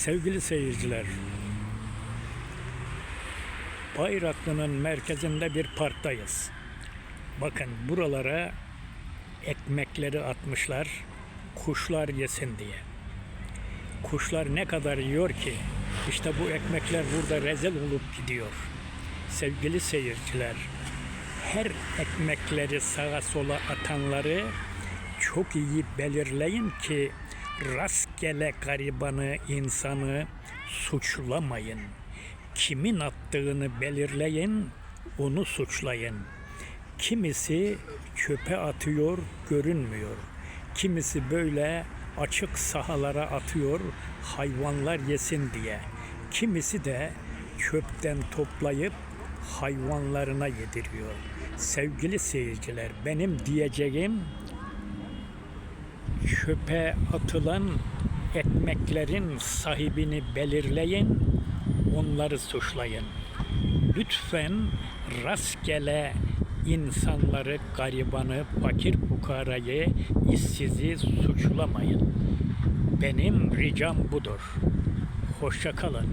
Sevgili seyirciler, Bayraklı'nın merkezinde bir parktayız. Bakın buralara ekmekleri atmışlar, kuşlar yesin diye. Kuşlar ne kadar yiyor ki, işte bu ekmekler burada rezil olup gidiyor. Sevgili seyirciler, her ekmekleri sağa sola atanları çok iyi belirleyin ki rastgele garibanı insanı suçlamayın. Kimin attığını belirleyin, onu suçlayın. Kimisi çöpe atıyor, görünmüyor. Kimisi böyle açık sahalara atıyor, hayvanlar yesin diye. Kimisi de çöpten toplayıp hayvanlarına yediriyor. Sevgili seyirciler, benim diyeceğim çöpe atılan ekmeklerin sahibini belirleyin, onları suçlayın. Lütfen rastgele insanları, garibanı, fakir fukarayı, işsizi suçlamayın. Benim ricam budur. Hoşça kalın.